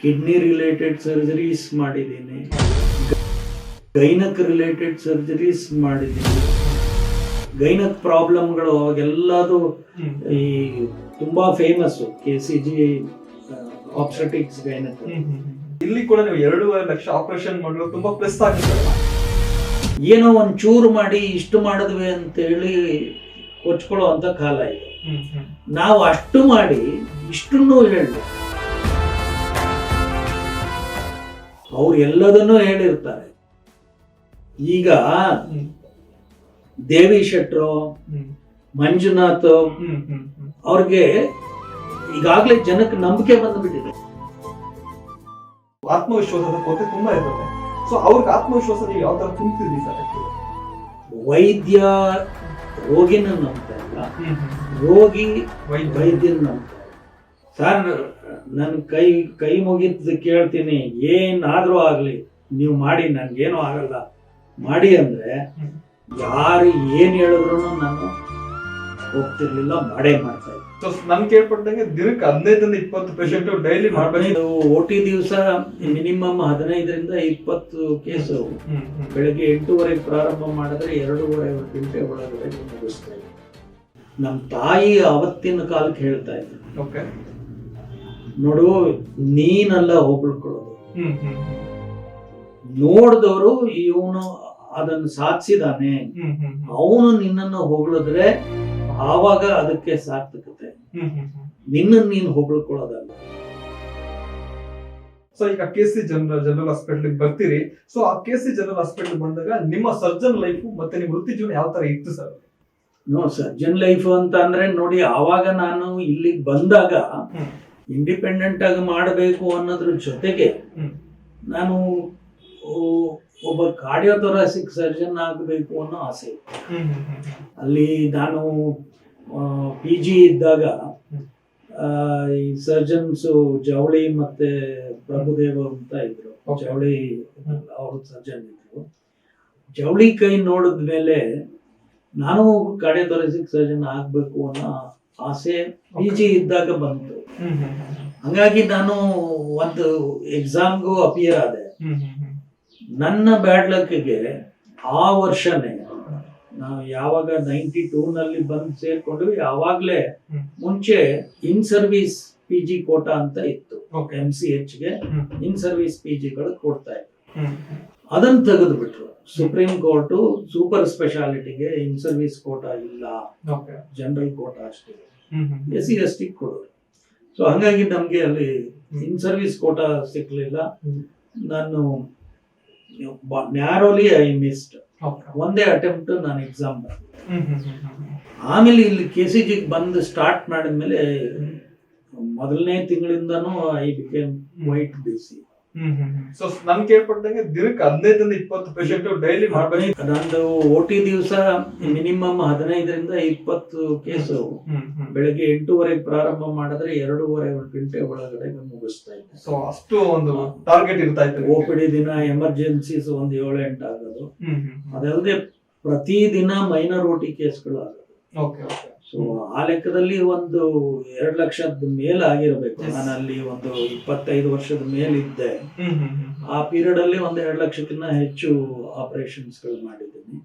Kidney related surgeries ಮಾಡಿದ್ದೀನಿ. ಗೈನಕ್ related surgeries ಮಾಡಿದ್ದೀನಿ. ಗೈನಕ್ ಪ್ರಾಬ್ಲಮ್ಗಳು ಅವಾಗೆಲ್ಲದು ಈ ತುಂಬಾ famous K C G obstetrics gynaec ಇಲ್ಲಿ ಕೂಡ ನೀವು ಎರಡೂವರೆ ಲಕ್ಷ ಆಪರೇಷನ್ ಮಾಡಲು ತುಂಬಾ ಪ್ಲಸ್ ಆಗಿದೆ ಏನೋ ಒಂದು ಚೂರು ಮಾಡಿ ಇಷ್ಟು ಮಾಡಿದ್ವಿ ಅಂತೇಳಿ ಕೊಚ್ಕೊಳ್ಳೋ ಅಂತ ಕಾಲ ಇದೆ. ನಾವು ಅಷ್ಟು ಮಾಡಿ ಇಷ್ಟನ್ನು ಹೇಳಿ ಅವ್ರು ಎಲ್ಲದನ್ನೂ ಹೇಳಿರ್ತಾರೆ. ಈಗ ದೇವಿ ಶೆಟ್ರು ಮಂಜುನಾಥ್ ಅವ್ರಿಗೆ ಈಗಾಗಲೇ ಜನಕ್ಕೆ ನಂಬಿಕೆ ಬಂದ್ಬಿಟ್ಟಿದೆ. ಆತ್ಮವಿಶ್ವಾಸದ ಕೊರತೆ ತುಂಬಾ ಇರ್ತದೆ. ಸೊ ಅವ್ರಿಗೆ ಆತ್ಮವಿಶ್ವಾಸ ನೀವು ಯಾವ ತರ ತುಂಬ್ತಿದ್ರಿ ಸರ್ ವೈದ್ಯ ರೋಗಿನ ನಂಬ್ತಾ ಇಲ್ಲ ರೋಗಿ ವೈದ್ಯನ ನಂಬ್ತಾರೆ ಸರ್ ನನ್ನ ಕೈ ಕೈ ಮುಗಿದು ಕೇಳ್ತೀನಿ. ಏನಾದರೂ ಆಗ್ಲಿ ನೀವು ಮಾಡಿ ನನ್ಗೇನು ಆಗಲ್ಲ. ಮಾಡಿ ಅಂದ್ರೆ ಯಾರು ಏನ್ ಹೇಳಿದ್ರು ನಾನು ಹೋಗ್ತಿರ್ಲಿಲ್ಲ ಮಾಡೇ ಮಾಡ್ತಾ ಇದ್ದೆ. ಸೊ ನನ್ ಕೇಳ್ಪಟ್ಟಂಗೆ ದಿನಕ್ಕೆ ಹದಿನೈದರಿಂದ ಇಪ್ಪತ್ತು ಪೇಷಂಟ್ ಡೈಲಿ ಮಾಡ್ಬೇಕು ಒಟಿ ದಿವಸ ಮಿನಿಮಮ್ ಹದಿನೈದರಿಂದ ಇಪ್ಪತ್ತು ಕೇಸು ಬೆಳಗ್ಗೆ ಎಂಟೂವರೆಗೆ ಪ್ರಾರಂಭ ಮಾಡಿದ್ರೆ ಎರಡೂವರೆ ಗಂಟೆ ಒಳಗಡೆ ಮುಗಿಸ್ತಾ ಇದ್ದೆ ನಮ್ಮ ತಾಯಿ ಅವತ್ತಿನ ಕಾಲಕ್ಕೆ ಹೇಳ್ತಾ ಇದ್ದೆ ಓಕೆ ನೋಡು ನೀನಲ್ಲ ಹೊಗಳ್ಕೊಳ್ಳೋದು ನೋಡಿದವರು ಇವನು ಅದನ್ನು ಸಾಧಿಸಿದಾನೆ ಅವನು ನಿನ್ನನ್ನ ಹೊಗಳಿದ್ರೆ ಆವಾಗ ಅದಕ್ಕೆ ಸಾರ್ಥಕತೆ. ನಿನ್ನ ನೀನು ಹೊಗಳ್ಕೊಳ್ಳೋದಲ್ಲ. ಸೊ ಈಗ K C general general hospital ಬರ್ತೀರಿ. ಸೊ ಆ ಕೆ ಸಿ ಜನರಲ್ ಹಾಸ್ಪಿಟಲ್ ಬಂದಾಗ ನಿಮ್ಮ ಸರ್ಜನ್ ಲೈಫ್ ಮತ್ತೆ ನಿಮ್ಮ ವೃತ್ತಿ ಜೀವನ ಯಾವ ತರ ಇತ್ತು ಸರ್? ನೋ ಸರ್ಜನ್ ಲೈಫ್ ಅಂತ ಅಂದ್ರೆ ನೋಡಿ ಆವಾಗ ನಾನು ಇಲ್ಲಿಗೆ ಬಂದಾಗ. ಇಂಡಿಪೆಂಡೆಂಟ್ ಆಗಿ ಮಾಡಬೇಕು ಅನ್ನೋದ್ರ ಜೊತೆಗೆ ನಾನು ಒಬ್ಬ ಕಾರ್ಡಿಯೋಥೊರಾಸಿಕ್ ಸರ್ಜನ್ ಆಗಬೇಕು ಅನ್ನೋ ಆಸೆ. ಅಲ್ಲಿ ನಾನು ಪಿ ಜಿ ಇದ್ದಾಗ ಈ ಸರ್ಜನ್ಸು ಜವಳಿ ಮತ್ತೆ ಪ್ರಭುದೇವ ಅಂತ ಇದ್ರು. ಜವಳಿ ಅವ್ರ ಅವರು ಸರ್ಜನ್ ಇದ್ರು. ಜವಳಿ ಕೈ ನೋಡಿದ ಮೇಲೆ ನಾನು ಕಾರ್ಡಿಯೋಥೊರಾಸಿಕ್ ಸರ್ಜನ್ ಆಗಬೇಕು ಅನ್ನೋ ಆಸೆ ಪಿ ಜಿ ಇದ್ದಾಗ ಬಂತು. ಹಂಗಾಗಿ ನಾನು ಒಂದು ಎಕ್ಸಾಮ್ಗೂ ಅಪಿಯರ್ ಆದೆ. ನನ್ನ ಬ್ಯಾಡ್ ಲಕ್ಗೆ ಆ ವರ್ಷನೇ ನಾವು ಯಾವಾಗ ನೈಂಟಿ ಟೂ ನಲ್ಲಿ ಬಂದು ಸೇರ್ಕೊಂಡ್ವಿ ಯಾವಾಗ್ಲೇ ಮುಂಚೆ in service P G quota ಅಂತ ಇತ್ತು. ಎಂ ಸಿ ಎಚ್ಗೆ ಇನ್ ಸರ್ವಿಸ್ ಪಿ ಜಿಗಳು ಕೊಡ್ತಾ ಇತ್ತು. ಅದನ್ನ ತೆಗೆದು ಬಿಟ್ರು ಸುಪ್ರೀಂ ಕೋರ್ಟು ಸೂಪರ್ ಸ್ಪೆಷಾಲಿಟಿಗೆ ಇನ್ ಸರ್ವಿಸ್ ಕೋಟಾ ಇಲ್ಲ. ಜನರಲ್ ಕೋಟಾ ಅಷ್ಟೇ. ಎಸ್ ಸಿ ಎಸ್ ಟಿ ಕೊಡೋರು ಸೊ ಹಂಗಾಗಿ ನಮಗೆ ಅಲ್ಲಿ ಇನ್ ಸರ್ವಿಸ್ ಕೋಟಾ ಸಿಗ್ಲಿಲ್ಲ. ನಾನು ನ್ಯಾರೋಲಿ ಐ ಮಿಸ್ಡ್ ಒಂದೇ ಅಟೆಂಪ್ಟ್ ನಾನು ಎಕ್ಸಾಮ್ ಆಮೇಲೆ ಇಲ್ಲಿ ಕೆ ಸಿ ಜಿಗೆ ಬಂದು ಸ್ಟಾರ್ಟ್ ಮಾಡಿದ್ಮೇಲೆ ಮೊದಲನೇ ತಿಂಗಳಿಂದನೂ I became white busy so ನನ್ ಕೇಳ್ಪಟ್ಟಂಗೆ ದಿನಕ್ಕೆ ಹದಿನೈದರಿಂದ ಇಪ್ಪತ್ತು ಪೇಷಂಟ್ ಡೈಲಿ ಮಾಡ್ಬೇಕು. ನಂದು ಓಟಿ ದಿವಸ ಮಿನಿಮಮ್ ಹದಿನೈದರಿಂದ ಇಪ್ಪತ್ತು ಕೇಸು ಬೆಳಗ್ಗೆ ಎಂಟೂವರೆಗೆ ಪ್ರಾರಂಭ ಮಾಡಿದ್ರೆ ಎರಡೂವರೆ ಗಂಟೆ ಒಳಗಡೆ ಮುಗಿಸ್ತಾ ಇದ್ದೆ. ಸೊ ಅಷ್ಟು ಒಂದು ಟಾರ್ಗೆಟ್ ಇರ್ತಾ ಇತ್ತು ಓ ಪಿ ಡಿ ದಿನ ಎಮರ್ಜೆನ್ಸೀಸ್ ಒಂದು ಏಳು ಎಂಟು ಆಗೋದು. ಅದಲ್ಲದೆ ಪ್ರತಿದಿನ ಮೈನರ್ ಓಟಿ ಕೇಸ್ಗಳು ಆಗೋದು. ಓಕೆ ಓಕೆ ಸೊ ಆ ಲೆಕ್ಕದಲ್ಲಿ ಒಂದು ಎರಡು ಲಕ್ಷದ ಮೇಲೆ ಆಗಿರಬೇಕು. ನಾನು ಅಲ್ಲಿ ಒಂದು ಇಪ್ಪತ್ತೈದು ವರ್ಷದ ಮೇಲಿದ್ದೆ. ಆ ಪೀರಿಯಡ್ ಅಲ್ಲಿ ಒಂದು ಎರಡು ಲಕ್ಷಕ್ಕಿಂತ ಹೆಚ್ಚು ಆಪರೇಷನ್ಸ್ಗಳು ಮಾಡಿದ್ದೀನಿ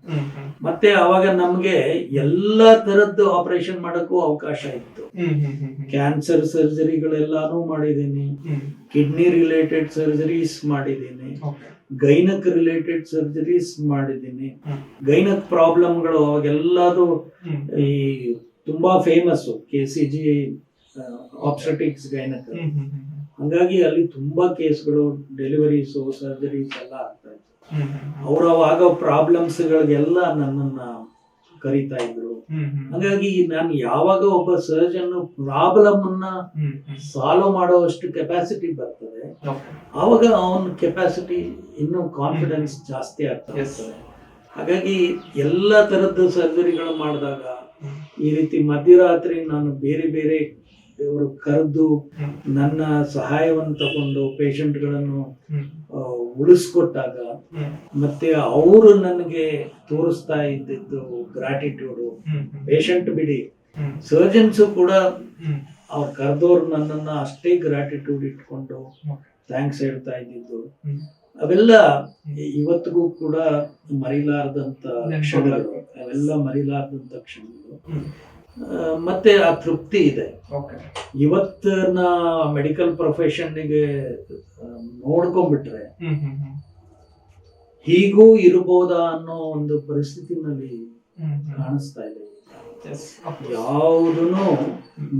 ಮತ್ತೆ ಅವಾಗ ನಮ್ಗೆ ಎಲ್ಲ ತರದ್ದು ಆಪರೇಷನ್ ಮಾಡಕ್ಕೂ ಅವಕಾಶ ಇತ್ತು. ಕ್ಯಾನ್ಸರ್ ಸರ್ಜರಿಗಳೆಲ್ಲಾನು ಮಾಡಿದ್ದೀನಿ. ಕಿಡ್ನಿ ರಿಲೇಟೆಡ್ ಸರ್ಜರೀಸ್ ಮಾಡಿದ್ದೀನಿ. ಗೈನಕ್ ರಿಲೇಟೆಡ್ ಸರ್ಜರೀಸ್ ಮಾಡಿದ್ದೀನಿ. ಗೈನಕ್ ಪ್ರಾಬ್ಲಮ್ಗಳು ಅವಾಗೆಲ್ಲದು ಈ ತುಂಬಾ famous K C G obstetrics gynaec ಹಂಗಾಗಿ ಅಲ್ಲಿ ತುಂಬಾ ಕೇಸ್ಗಳು ಡೆಲಿವರೀಸ್ ಸರ್ಜರೀಸ್ ಎಲ್ಲ ಆಗ್ತಾ ಇತ್ತು. ಅವ್ರ ಅವಾಗ ಪ್ರಾಬ್ಲಮ್ಸ್ ಗಳಿಗೆಲ್ಲ ನನ್ನನ್ನ ಕರೀತಾ ಇದ್ರು. ಹಾಗಾಗಿ ನಾನು ಯಾವಾಗ ಒಬ್ಬ ಸರ್ಜನ್ ಪ್ರಾಬ್ಲಮ್ ಅನ್ನ ಸಾಲ್ವ್ ಮಾಡುವಷ್ಟು ಕೆಪಾಸಿಟಿ ಬರ್ತದೆ. ಆವಾಗ ಅವನ ಕೆಪಾಸಿಟಿ ಇನ್ನೂ ಕಾನ್ಫಿಡೆನ್ಸ್ ಜಾಸ್ತಿ ಆಗ್ತಾ. ಇರ್ತದೆ. ಹಾಗಾಗಿ ಎಲ್ಲ ತರದ ಸರ್ಜರಿಗಳು ಮಾಡಿದಾಗ ಈ ರೀತಿ ಮಧ್ಯರಾತ್ರಿ ನಾನು ಬೇರೆ ಬೇರೆ ಇವರು ಕರೆದು ನನ್ನ ಸಹಾಯವನ್ನು ತಗೊಂಡು ಪೇಷಂಟ್ಗಳನ್ನು ಉಳಿಸ್ಕೊಟ್ಟಾಗ ಮತ್ತೆ ಅವರು ನನಗೆ ತೋರಿಸ್ತಾ ಇದ್ದಿದ್ದು ಗ್ರಾಟಿಟ್ಯೂಡ್. ಪೇಷಂಟ್ ಬಿಡಿ. ಸರ್ಜನ್ಸು ಕೂಡ ಅವ್ರು ಕರೆದವ್ರು ನನ್ನನ್ನ ಅಷ್ಟೇ ಗ್ರಾಟಿಟ್ಯೂಡ್ ಇಟ್ಕೊಂಡು ಥ್ಯಾಂಕ್ಸ್ ಹೇಳ್ತಾ ಇದ್ದಿದ್ದು. ಅವೆಲ್ಲ ಇವತ್ತಿಗೂ ಕೂಡ ಮರಿಲಾರದಂತ. ಕ್ಷಣಗಳು. ಅವೆಲ್ಲ ಮರಿಲಾರದಂತ ಕ್ಷಣಗಳು. ಮತ್ತೆ ಆ ತೃಪ್ತಿ ಇದೆ. ಇವತ್ತಿನ ಮೆಡಿಕಲ್ ಪ್ರೊಫೆಷನ್ಗೆ ನೋಡ್ಕೊಂಡ್ಬಿಟ್ರೆ ಹೀಗೂ ಇರ್ಬೋದಾ ಅನ್ನೋ ಒಂದು ಪರಿಸ್ಥಿತಿನಲ್ಲಿ ಕಾಣಿಸ್ತಾ ಇದೆ ಯಾವುದನ್ನು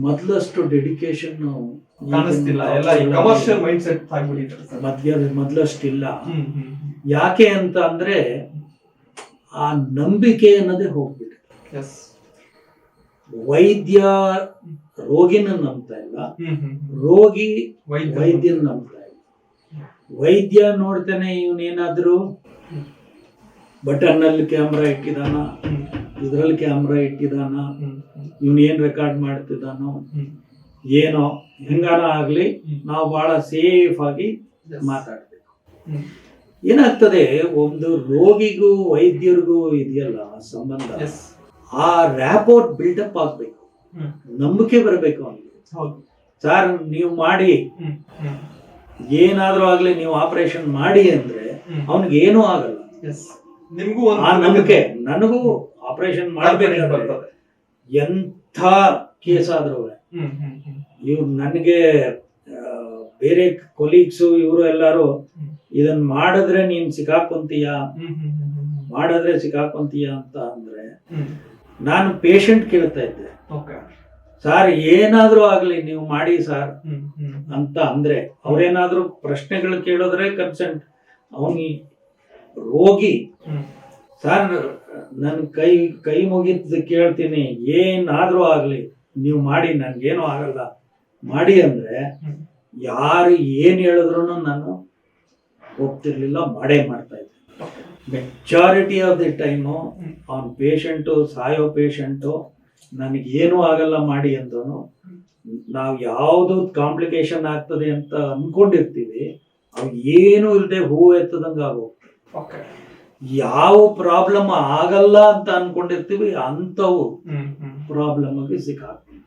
ಮೊದಲಷ್ಟು ಡೆಡಿಕೇಶನ್ ಕಾಣಿಸ್ತಿಲ್ಲ. ಎಲ್ಲ ಈ ಕಮರ್ಷಿಯಲ್ ಮೈಂಡ್ ಸೆಟ್ ಆಗ್ಬಿಟ್ಟಿದ್ದಾರೆ ಸರ್ ಮಧ್ಯ ಮೊದಲಷ್ಟಿಲ್ಲ. ಯಾಕೆ ಅಂತ ಅಂದ್ರೆ ಆ ನಂಬಿಕೆ ಅನ್ನೋದೇ ಹೋಗ್ಬಿಟ್ಟಿದೆ. ಎಸ್ ವೈದ್ಯ ರೋಗಿನ ನಂಬ್ತಾ ಇಲ್ಲ. ರೋಗಿ ವೈದ್ಯ. ವೈದ್ಯನ ನಂಬ್ತಾ ಇಲ್ಲ. ವೈದ್ಯ ನೋಡ್ತಾನೆ ಇವನೇನಾದ್ರೂ? ಬಟನ್ನಲ್ಲಿ ಬಟನ್ ಅಲ್ಲಿ ಕ್ಯಾಮ್ರಾ ಇಟ್ಟಿದಾನ? ಇದ್ರಲ್ಲಿ ಕ್ಯಾಮ್ರಾ ಇಟ್ಟಿದಾನ ಇವ್ನ್ ಏನ್ ರೆಕಾರ್ಡ್ ಮಾಡ್ತಿದ್ದಾನೋ? ಏನೋ? ಹೆಂಗಾನ ಆಗ್ಲಿ ನಾವು ಬಹಳ ಸೇಫ್ ಆಗಿ ಮಾತಾಡಬೇಕು. ಏನಾಗ್ತದೆ ಒಂದು ರೋಗಿಗೂ ವೈದ್ಯರಿಗೂ ಇದೆಯಲ್ಲ ಆ ಸಂಬಂಧ ಆ ರ್ಯಾಪೋರ್ಟ್ ಬಿಲ್ಡಪ್ ಆಗ್ಬೇಕು. ನಂಬಿಕೆ ಬರಬೇಕು ಅವನಿಗೆ. ಸರ್ ನೀವು ಮಾಡಿ. ಏನಾದ್ರೂ ಆಗ್ಲಿ ನೀವು ಆಪರೇಷನ್ ಮಾಡಿ ಅಂದ್ರೆ ಅವನಿಗೆ ಏನೂ ಆಗಲ್ಲ. ಆ ನಂಬಿಕೆ ನನಗೂ ಆಪರೇಷನ್ ಮಾಡಬೇಕು ಬರ್ತದೆ. ಎಂಥ ಕೇಸ್ ಆದ್ರೂ ಇವ್ರು ನನಗೆ ಬೇರೆ ಕೊಲೀಗ್ಸು ಇವರು ಎಲ್ಲಾರು. ಇದನ್ ಮಾಡಿದ್ರೆ ನೀನ್ ಸಿಕ್ಕಾಕೊಂತೀಯ? ಮಾಡಿದ್ರೆ ಸಿಕ್ಕಾಕೊಂತೀಯ ಅಂತ ಅಂದ್ರೆ ನಾನು ಪೇಷಂಟ್ ಕೇಳ್ತಾ ಇದ್ದೆ. ಓಕೆ ಸರ್ ಏನಾದ್ರೂ ಆಗ್ಲಿ ನೀವು ಮಾಡಿ ಸರ್ ಅಂತ ಅಂದ್ರೆ ಅವ್ರೇನಾದ್ರೂ ಪ್ರಶ್ನೆಗಳು ಕೇಳಿದ್ರೆ ಕನ್ಸೆಂಟ್ ಅವನಿ ರೋಗಿ ಸರ್ ನನ್ನ ಕೈ ಕೈ ಮುಗಿದ್ ಕೇಳ್ತೀನಿ. ಏನಾದರೂ ಆಗ್ಲಿ, ನೀವು ಮಾಡಿ, ನನ್ಗೇನು ಆಗಲ್ಲ. ಮಾಡಿ ಅಂದ್ರೆ ಯಾರು ಏನ್ ಹೇಳಿದ್ರು ನಾನು ಹೋಗ್ತಿರ್ಲಿಲ್ಲ ಮಾಡೇ ಮಾಡ್ತಾ ಇದ್ದೆ. Maturity of the time. ಅವ್ನ ಪೇಷಂಟು ಸಾಯೋ ಪೇಷಂಟು ನನಗೇನು ಆಗಲ್ಲ ಮಾಡಿ ಅಂದನು ನಾವು ಯಾವುದು ಕಾಂಪ್ಲಿಕೇಶನ್ ಆಗ್ತದೆ ಅಂತ ಅನ್ಕೊಂಡಿರ್ತೀವಿ. ಅವ್ ಏನು ಇಲ್ಲದೆ ಹೂ ಎತ್ತದಂಗ ಆಗೋಗ್ತದೆ. ಯಾವ ಪ್ರಾಬ್ಲಮ್ ಆಗಲ್ಲ ಅಂತ ಅನ್ಕೊಂಡಿರ್ತೀವಿ ಅಂಥವು ಪ್ರಾಬ್ಲಮ್ಗೆ ಸಿಕ್ಕಾಕ್ತೀವಿ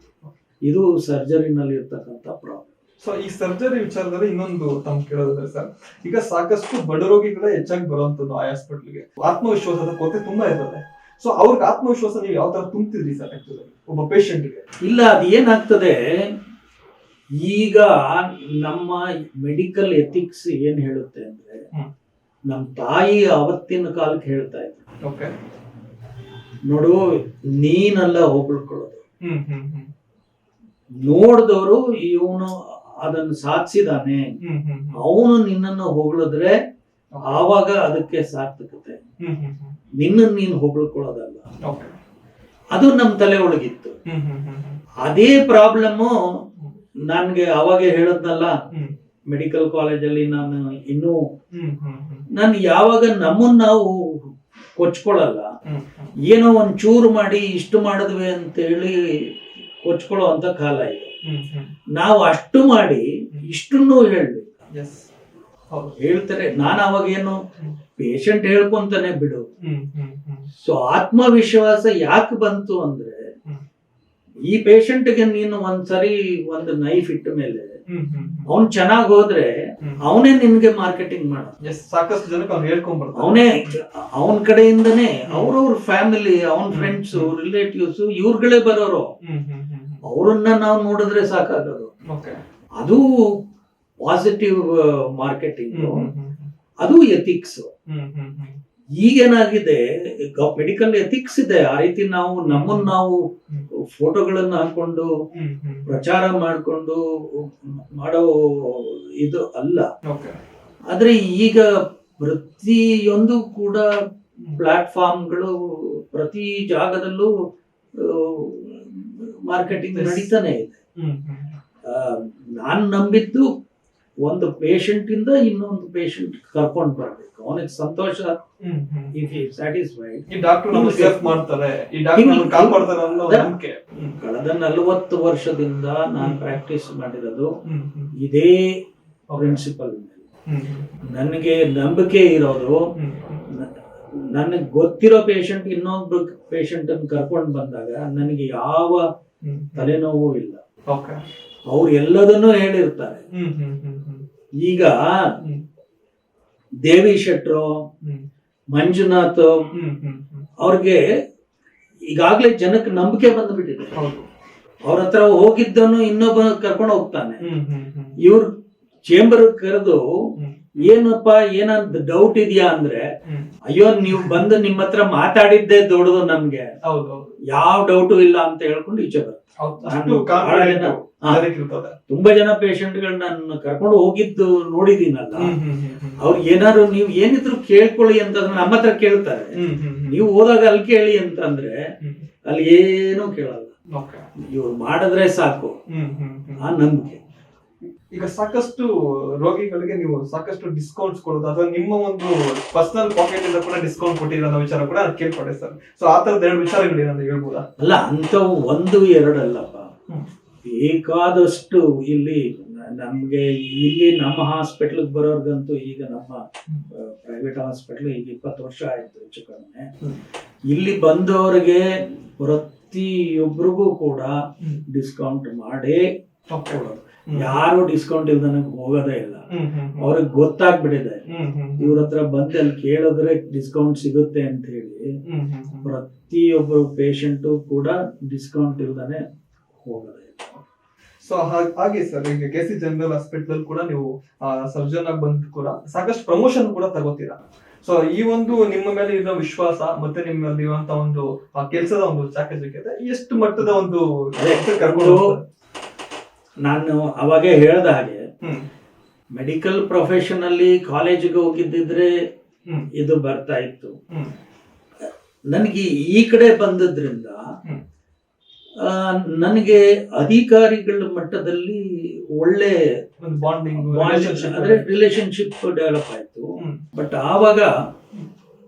ಇದು ಸರ್ಜರಿನಲ್ಲಿ ಇರ್ತಕ್ಕಂಥ ಪ್ರಾಬ್ಲಮ್. ಸೊ ಈ ಸರ್ಜರಿ ವಿಚಾರದಲ್ಲಿ ಇನ್ನೊಂದು ತಮ್ ಕೇಳೋದ್ರೆ ಸರ್ ಈಗ ಸಾಕಷ್ಟು ಬಡ ರೋಗಿಗಳೇ ಹೆಚ್ಚಾಗಿ ಬರುವಂತದ್ದು ಆ ಹಾಸ್ಪಿಟ್ಲ್ಗೆ ಆತ್ಮವಿಶ್ವಾಸದ ಕೊರತೆ ತುಂಬಾ ಇರ್ತದೆ. ಸೊ ಅವ್ರಿಗೆ ಆತ್ಮವಿಶ್ವಾಸ ನೀವು ಯಾವ ತರ ತುಂಬ್ತಿದ್ರಿ ಸರ್ ಆಕ್ಚುಲಿ ಒಬ್ಬ ಪೇಷಂಟ್ಗೆ ಇಲ್ಲ ಅದು ಏನಾಗ್ತದೆ ಈಗ ನಮ್ಮ ಮೆಡಿಕಲ್ ಎಥಿಕ್ಸ್ ಏನ್ ಹೇಳುತ್ತೆ ಅಂದ್ರೆ. ನಮ್ಮ ತಾಯಿ ಅವತ್ತಿನ ಕಾಲಕ್ಕೆ ಹೇಳ್ತಾ ಇದ್ರು ಓಕೆ ನೋಡು ನೀನಲ್ಲ ಹ್ಮ್ ನೋಡಿದವರು ಇವನು ಅದನ್ನು ಸಾಧಿಸಿದಾನೆ ಅವನು ನಿನ್ನನ್ನು ಹೊಗಳಿದ್ರೆ ಆವಾಗ ಅದಕ್ಕೆ ಸಾರ್ಥಕತೆ. ನಿನ್ನ ನೀನು ಹೊಗಳ್ಕೊಳ್ಳೋದಲ್ಲ. ಅದು ನಮ್ಮ ತಲೆ ಒಳಗಿತ್ತು. ಅದೇ ಪ್ರಾಬ್ಲಮ್ಮು ನನ್ಗೆ ಅವಾಗ ಹೇಳದ್ನಲ್ಲ. ಮೆಡಿಕಲ್ ಕಾಲೇಜಲ್ಲಿ ನಾನು ಇನ್ನೂ ನಾನು ಯಾವಾಗ ನಮ್ಮನ್ನ ನಾವು ಕೊಚ್ಕೊಳ್ಳಲ್ಲ. ಏನೋ ಒಂದ್ ಚೂರು ಮಾಡಿ ಇಷ್ಟು ಮಾಡಿದ್ವಿ ಅಂತೇಳಿ ಕೊಚ್ಕೊಳ್ಳೋ ಅಂತ ಕಾಲ ಇದೆ. ನಾವು ಅಷ್ಟು ಮಾಡಿ ಇಷ್ಟನ್ನು ಹೇಳಿ ಹೌದು ಹೇಳ್ತಾರೆ ನಾನು ಅವಾಗೇನು. ಪೇಷಂಟ್ ಹೇಳ್ಕೊಂತಾನೆ ಬಿಡು. ಸೊ ಆತ್ಮವಿಶ್ವಾಸ ಯಾಕೆ ಬಂತು ಅಂದ್ರೆ. ಈ ಪೇಷಂಟ್ಗೆ ನೀನು ಒಂದ್ಸರಿ ಒಂದು ನೈಫ್ ಇಟ್ಟ ಮೇಲೆ ಅವ್ನ್ ಚೆನ್ನಾಗ್ ಹೋದ್ರೆ. ಅವನೇ ನಿನ್ಗೆ ಮಾರ್ಕೆಟಿಂಗ್ ಮಾಡ ಸಾಕಷ್ಟು ಜನಕ್ಕೆ ಅವ್ನು ಹೇಳ್ಕೊಂಡ್ ಬರ್ತಾನೆ ಅವನೇ ಅವನ ಕಡೆಯಿಂದನೇ ಅವ್ರವ್ರ ಫ್ಯಾಮಿಲಿ ಅವನ್ ಫ್ರೆಂಡ್ಸ್ ರಿಲೇಟಿವ್ಸ್ ಇವ್ರಗಳೇ ಬರೋರು. ಅವ್ರನ್ನ ನಾವು ನೋಡಿದ್ರೆ ಸಾಕಾಗೋದು. ಅದು ಪಾಸಿಟಿವ್ ಮಾರ್ಕೆಟಿಂಗ್ ಹ್ಮ್ ಹ್ಮ್ ಅದು ಎಥಿಕ್ಸ್ ಈಗೇನಾಗಿದೆ ಮೆಡಿಕಲ್ ಎಥಿಕ್ಸ್ ಇದೆ. ಆ ರೀತಿ ನಾವು ನಮ್ಮನ್ನ ನಾವು. ಫೋಟೋಗಳನ್ನ ಹಾಕೊಂಡು ಪ್ರಚಾರ ಮಾಡಿಕೊಂಡು ಮಾಡೋ ಇದು ಅಲ್ಲ. ಆದ್ರೆ ಈಗ ಪ್ರತಿಯೊಂದು ಕೂಡ ಪ್ಲಾಟ್ಫಾರ್ಮ್ಗಳು ಪ್ರತಿ ಜಾಗದಲ್ಲೂ ಮಾರ್ಕೆಟಿಂಗ್. ನಡೀತಾನೆ ಇದೆ. ನಾನು ನಂಬಿದ್ದು ಒಂದು ಪೇಷಂಟ್ ಇಂದ ಇನ್ನೊಂದು ಪೇಷಂಟ್ ಕರ್ಕೊಂಡು ಬರ್ಬೇಕು. ಅವನಿಗೆ ಸಂತೋಷ ಇಫ್ ಹಿ ಸ್ಯಾಟಿಸ್ಫೈಡ್ ಈ ಡಾಕ್ಟರ್ ಸೇಫ್ ಮಾಡ್ತಾರೆ. ಈ ಡಾಕ್ಟರ್ ಹಿಂಗೆ- ನಮ್ಗೆ ಕಾಪಾಡ್ತಾರೆ ಅನ್ನೋ ನಂಬಿಕೆ. ಕಳೆದ ನಲವತ್ತು ವರ್ಷದಿಂದ ನಾನು. ಪ್ರಾಕ್ಟೀಸ್ ಮಾಡಿರೋದು ಇದೇ. ಪ್ರಿನ್ಸಿಪಲ್ ನನಗೆ ನಂಬಿಕೆ ಇರೋದು ನನಗೆ ಗೊತ್ತಿರೋ ಪೇಷಂಟ್ ಇನ್ನೊಬ್ರು ಪೇಷಂಟ್ ಅನ್ನು ಕರ್ಕೊಂಡು ಬಂದಾಗ ನನಗೆ ಯಾವ ತಲೆನೋವು ಇಲ್ಲ. ಓಕೆ ಅವ್ರು ಎಲ್ಲದನ್ನೂ ಹೇಳಿರ್ತಾರೆ. ಈಗ ದೇವಿ ಶೆಟ್ರು ಮಂಜುನಾಥ್ ಅವ್ರಿಗೆ ಈಗಾಗ್ಲೇ ಜನಕ್ಕೆ ನಂಬಿಕೆ ಬಂದ್ಬಿಟ್ಟಿದೆ. ಅವ್ರ ಹತ್ರ ಹೋಗಿದ್ದನ್ನು ಇನ್ನೊಬ್ಬ ಕರ್ಕೊಂಡು ಹೋಗ್ತಾನೆ. ಇವ್ರ ಚೇಂಬರ್ ಕರೆದು ಏನಪ್ಪ ಏನಂತ ಡೌಟ್ ಇದೆಯಾ ಅಂದ್ರೆ ಅಯ್ಯೋ ನೀವು ಬಂದು ನಿಮ್ಮ ಹತ್ರ ಮಾತಾಡಿದ್ದೇ ದೊಡ್ಡದು ನಮ್ಗೆ. ಯಾವ ಡೌಟು ಇಲ್ಲ ಅಂತ ಹೇಳ್ಕೊಂಡು ಈಚೆ ಕಾನ್ಫಿಡೆಂಟ್ ಜನ- ಪೇಷಂಟ್ಗಳು ತುಂಬಾ ನಾನು ಕರ್ಕೊಂಡು ಹೋಗಿದ್ದು ನೋಡಿದೀನಲ್ಲ ಅವ್ರು ಏನಾದ್ರು ನೀವು ಏನಿದ್ರು ಕೇಳ್ಕೊಳ್ಳಿ ಅಂತಂದ್ರೆ ನಮ್ಮ ಹತ್ರ ಕೇಳ್ತಾರೆ. ನೀವು ಹೋದಾಗ ಅಲ್ಲಿ ಕೇಳಿ ಅಂತಂದ್ರೆ ಅಲ್ಲಿ ಏನೂ ಕೇಳಲ್ಲ. ಇವ್ರು ಮಾಡಿದ್ರೆ ಸಾಕು. ಆ ನಂಬಿಕೆ. ಈಗ ಸಾಕಷ್ಟು ರೋಗಿಗಳಿಗೆ ನೀವು ಸಾಕಷ್ಟು ಡಿಸ್ಕೌಂಟ್ಸ್ ಕೊಡೋದು ಅಥವಾ ನಿಮ್ಮ ಒಂದು ಪರ್ಸನಲ್ ಪಾಕೆಟ್ ಇಂದ ಕೂಡ ಡಿಸ್ಕೌಂಟ್ ಕೊಟ್ಟಿರೋ ಅನ್ನೋ ವಿಚಾರ ಕೂಡ ಕೇಳ್ಪಡೆ ಸರ್. ಸೊ ಆ ತರದ ಎರಡು ವಿಚಾರಗಳು ಏನಂತ ಹೇಳ್ಬೋದಾ? ಅಲ್ಲ ಅಂಥವು ಒಂದು ಎರಡಲ್ಲಪ್ಪ. ಬೇಕಾದಷ್ಟು ಇಲ್ಲಿ ನಮ್ಗೆ ಇಲ್ಲಿ ನಮ್ಮ ಹಾಸ್ಪಿಟ್ಲಿಗೆ ಬರೋರ್ಗಂತೂ ಈಗ ನಮ್ಮ ಪ್ರೈವೇಟ್ ಹಾಸ್ಪಿಟ್ಲ್ ಈಗ ಇಪ್ಪತ್ತು ವರ್ಷ ಆಯ್ತು ಹೆಚ್ಚು ಕಡಿಮೆ. ಇಲ್ಲಿ ಬಂದವರಿಗೆ ಪ್ರತಿಯೊಬ್ಬರಿಗೂ ಕೂಡ ಡಿಸ್ಕೌಂಟ್ ಮಾಡಿ ಕೊಡೋದು. ಯಾರು ಡಿಸ್ಕೌಂಟ್ ಇಲ್ದನ ಹೋಗೋದೇ ಇಲ್ಲ. ಅವ್ರಿಗೆ ಗೊತ್ತಾಗ್ಬಿಟ್ಟಿದೆ. ಇವ್ರ ಹತ್ರ ಬಂದು ಅಲ್ಲಿ ಕೇಳಿದ್ರೆ ಡಿಸ್ಕೌಂಟ್ ಸಿಗುತ್ತೆ ಅಂತ ಹೇಳಿ. ಪ್ರತಿಯೊಬ್ಬರು ಪೇಷಂಟು ಕೂಡ ಡಿಸ್ಕೌಂಟ್ ಇಲ್ದಾನೆ ಹೋಗೋದೇ ಇಲ್ಲ ಸೊ ಹಾಗೆ ಸರ್ ಈಗ ಕೆ ಸಿ ಜನರಲ್ ಹಾಸ್ಪಿಟಲ್ ಕೂಡ ನೀವು ಸರ್ಜನ್ ಆಗಿ ಬಂದು ಕೂಡ ಸಾಕಷ್ಟು ಪ್ರಮೋಷನ್ ಕೂಡ ತಗೋತೀರಾ ಸೊ ಈ ಒಂದು ನಿಮ್ಮ ಮೇಲೆ ಇರೋ ವಿಶ್ವಾಸ ಮತ್ತೆ ನಿಮ್ಮಲ್ಲಿ ಇರುವಂತ ಒಂದು ಕೆಲಸದ ಒಂದು ಚಾಕಚಕ್ಯತೆ ಎಷ್ಟು ಮಟ್ಟದ ಒಂದು ಕರ್ಕೊಂಡು? ನಾನು ಅವಾಗೇ ಹೇಳ್ದ ಹಾಗೆ ಮೆಡಿಕಲ್ ಪ್ರೊಫೆಷನ್ ಅಲ್ಲಿ ಕಾಲೇಜಿಗೆ ಹೋಗಿದ್ದಿದ್ರೆ ಇದು ಬರ್ತಾ ಇತ್ತು. ನನಗೆ ಈ ಕಡೆ ಬಂದದ್ರಿಂದ ನನಗೆ ಅಧಿಕಾರಿಗಳ ಮಟ್ಟದಲ್ಲಿ ಒಳ್ಳೆ ಅಂದ್ರೆ ರಿಲೇಶನ್ಶಿಪ್ ಡೆವಲಪ್ ಆಯ್ತು. ಬಟ್ ಆವಾಗ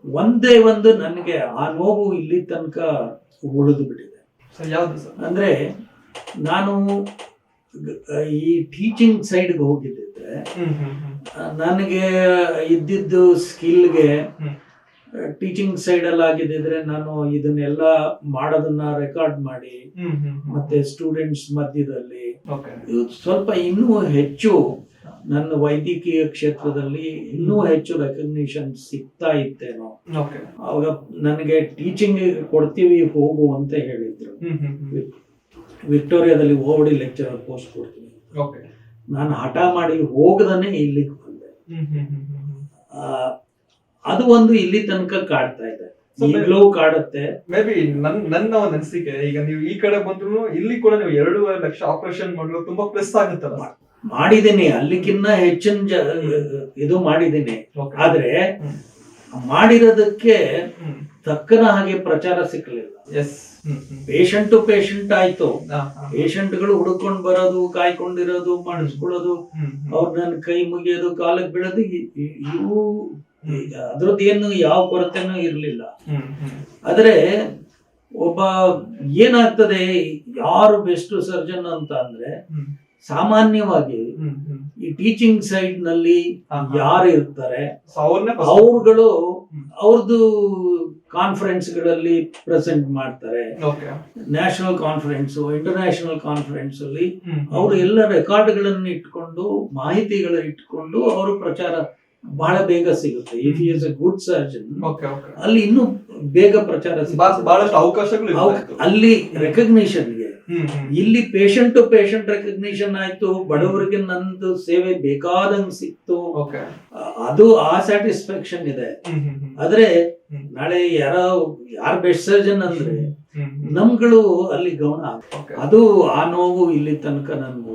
ಒಂದೇ ಒಂದು ನನಗೆ ಆ ನೋವು ಇಲ್ಲಿ ತನಕ ಉಳಿದು ಬಿಟ್ಟಿದೆ. ಅಂದರೆ ನಾನು ಈ ಟೀಚಿಂಗ್ ಸೈಡ್ಗೆ ಹೋಗಿದ್ದಿದ್ರೆ ನನಗೆ ಇದ್ದಿದ್ದು ಸ್ಕಿಲ್ಗೆ ಟೀಚಿಂಗ್ ಟೀಚಿಂಗ್ ಸೈಡಲ್ಲಿ ಆಗಿದ್ದಿದ್ರೆ ನಾನು ಇದನ್ನೆಲ್ಲ ಮಾಡೋದನ್ನ ರೆಕಾರ್ಡ್ ಮಾಡಿ ಮತ್ತೆ ಸ್ಟೂಡೆಂಟ್ಸ್ ಮಧ್ಯದಲ್ಲಿ ಸ್ವಲ್ಪ ಇನ್ನೂ ಹೆಚ್ಚು ನನ್ನ ವೈದ್ಯಕೀಯ ಕ್ಷೇತ್ರದಲ್ಲಿ ಇನ್ನೂ ಹೆಚ್ಚು ರೆಕಗ್ನಿಷನ್ ಸಿಗ್ತಾ ಇತ್ತೇನೋ. ಓಕೆ ಅವಾಗ ನನಗೆ ಟೀಚಿಂಗ್ ಕೊಡ್ತೀವಿ ಹೋಗು ಅಂತ ಹೇಳಿದ್ರು. ವಿಕ್ಟೋರಿಯಾದಲ್ಲಿ ಓಡಿ ಲೆಕ್ಚರರ್ ಪೋಸ್ಟ್ ಕೊಡ್ತೀನಿ. ಓಕೆ ನಾನು ಹಠ ಮಾಡಿ ಹೋಗದನೆ ಇಲ್ಲಿಗೆ ಬಂದೆ. ಅದು ಒಂದು ಇಲ್ಲಿ ತನಕ ಕಾಡ್ತಾ ಇದೆ. ಈಗಲೂ ಕಾಡುತ್ತೆ. ಮೇ ಬಿ ನನ್ ನನ್ನ ಒಂದು ಅನಿಸಿಕೆ ಈಗ ನೀವು ಈ ಕಡೆ ಬಂದ್ರು ಇಲ್ಲಿ ಕೂಡ ನೀವು ಎರಡೂವರೆ ಲಕ್ಷ ಆಪರೇಷನ್ ಮಾಡಲು ತುಂಬಾ ಪ್ಲಸ್ ಆಗುತ್ತಲ್ಲ? ಮಾಡಿದ್ದೀನಿ ಅಲ್ಲಿಗಿನ್ನ ಹೆಚ್ಚಿನ ಇದು ಮಾಡಿದ್ದೀನಿ. ಆದ್ರೆ ಮಾಡಿರೋದಕ್ಕೆ ತಕ್ಕನ ಹಾಗೆ ಪ್ರಚಾರ ಸಿಕ್ಕಲಿಲ್ಲ ಪೇಷಂಟ್ ಟು ಪೇಷಂಟ್ ಆಯ್ತು. ಪೇಷಂಟ್ಗಳು ಹುಡ್ಕೊಂಡ್ ಬರೋದು ಕಾಯ್ಕೊಂಡಿರೋದು ಮಾಡಿಸ್ಕೊಳ್ಳೋದು. ಅವ್ರ ನನ್ನ ಕೈ ಮುಗಿಯೋದು ಕಾಲಕ್ಕೆ ಬೀಳೋದು ಇವು ಅದ್ರದ್ದು ಏನು ಯಾವ ಕೊರತೆನೂ ಇರಲಿಲ್ಲ. ಆದ್ರೆ ಒಬ್ಬ ಏನಾಗ್ತದೆ ಯಾರು ಬೆಸ್ಟ್ ಸರ್ಜನ್ ಅಂತ ಅಂದ್ರೆ ಸಾಮಾನ್ಯವಾಗಿ. ಈ ಟೀಚಿಂಗ್ ಸೈಡ್ನಲ್ಲಿ. ಯಾರು ಇರ್ತಾರೆ ಅವ್ರುಗಳು ಅವ್ರದ್ದು ಕಾನ್ಫರೆನ್ಸ್ಗಳಲ್ಲಿ ಪ್ರೆಸೆಂಟ್ ಮಾಡ್ತಾರೆ. ನ್ಯಾಷನಲ್ ಕಾನ್ಫರೆನ್ಸ್ ಇಂಟರ್ನ್ಯಾಷನಲ್ ಕಾನ್ಫರೆನ್ಸ್ ಅಲ್ಲಿ. ಅವರು ಎಲ್ಲ ರೆಕಾರ್ಡ್ಗಳನ್ನು ಇಟ್ಕೊಂಡು ಮಾಹಿತಿಗಳನ್ನು ಇಟ್ಕೊಂಡು ಅವರು ಪ್ರಚಾರ ಬಹಳ ಬೇಗ ಸಿಗುತ್ತೆ if is a good surgeon. ಅಲ್ಲಿ ಇನ್ನೂ ಬೇಗ ಪ್ರಚಾರ ಸಿಗುತ್ತೆ ಬಹಳಷ್ಟು ಅವಕಾಶಗಳು ಅಲ್ಲಿ ರೆಕಗ್ನಿಷನ್ಗೆ. ಇಲ್ಲಿ ಪೇಷಂಟ್ ಟು ಪೇಷಂಟ್ ರೆಕಗ್ನಿಷನ್ ಆಯ್ತು ಬಡವರಿಗೆ ನಂದು ಸೇವೆ ಬೇಕಾದಂಗ್ ಸಿಕ್ತು. ಅದು ಆ ಸ್ಯಾಟಿಸ್ಫ್ಯಾಕ್ಷನ್ ಇದೆ. ಆದ್ರೆ ನಾಳೆ ಯಾರ ಯಾರ ಬೆಸ್ಟ್ ಸರ್ಜನ್ ಅಂದ್ರೆ. ನಮ್ಗಳು ಅಲ್ಲಿ ಗಮನ ಅದು ಆ ನೋವು ಇಲ್ಲಿ ತನಕ ನನ್ಗೆ